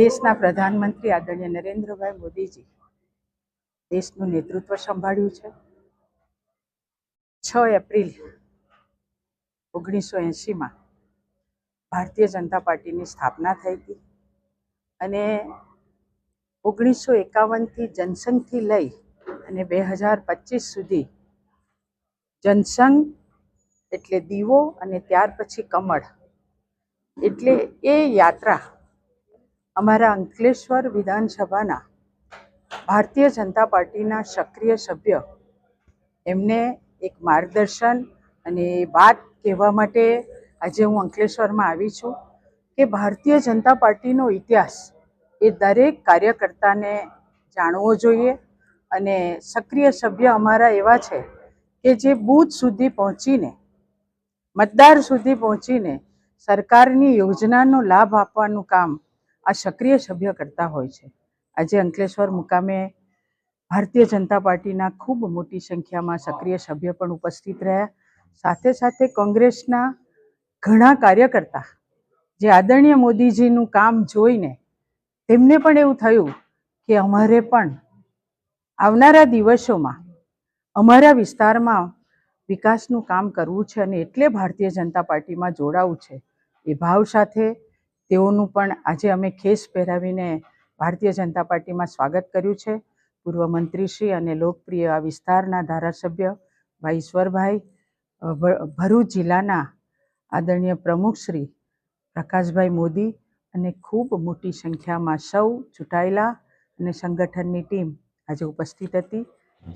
દેશના પ્રધાનમંત્રી આદરણીય નરેન્દ્રભાઈ મોદીજી દેશનું નેતૃત્વ સંભાળ્યું છે. છ એપ્રિલ ઓગણીસો એંશીમાં ભારતીય જનતા પાર્ટીની સ્થાપના થઈ હતી અને ઓગણીસો એકાવનથી જનસંઘથી લઈ અને બે હજાર પચીસ સુધી જનસંઘ એટલે દીવો અને ત્યાર પછી કમળ એટલે એ યાત્રા અમારા અંકલેશ્વર વિધાનસભાના ભારતીય જનતા પાર્ટીના સક્રિય સભ્ય. એમને એક માર્ગદર્શન અને વાત કહેવા માટે આજે હું અંકલેશ્વરમાં આવી છું કે ભારતીય જનતા પાર્ટીનો ઇતિહાસ એ દરેક કાર્યકર્તાને જાણવો જોઈએ અને સક્રિય સભ્ય અમારા એવા છે કે જે બૂથ સુધી પહોંચીને, મતદાર સુધી પહોંચીને સરકારની યોજનાનો લાભ આપવાનું કામ આ સક્રિય સભ્ય કરતા હોય છે. આજે અંકલેશ્વર મુકામે ભારતીય જનતા પાર્ટીના ખૂબ મોટી સંખ્યામાં સક્રિય સભ્ય પણ ઉપસ્થિત રહ્યા. સાથે સાથે કોંગ્રેસના ઘણા કાર્યકર્તા જે આદરણીય મોદીજીનું કામ જોઈને તેમને પણ એવું થયું કે અમારે પણ આવનારા દિવસોમાં અમારા વિસ્તારમાં વિકાસનું કામ કરવું છે અને એટલે ભારતીય જનતા પાર્ટીમાં જોડાવું છે. એ ભાવ સાથે તેઓનું પણ આજે અમે ખેસ પહેરાવીને ભારતીય જનતા પાર્ટીમાં સ્વાગત કર્યું છે. પૂર્વ મંત્રીશ્રી અને લોકપ્રિય આ વિસ્તારના ધારાસભ્ય ભાઈ ઈશ્વરભાઈ ભરૂચ જિલ્લાના આદરણીય પ્રમુખશ્રી પ્રકાશભાઈ મોદી અને ખૂબ મોટી સંખ્યામાં સૌ ચૂંટાયેલા અને સંગઠનની ટીમ આજે ઉપસ્થિત હતી.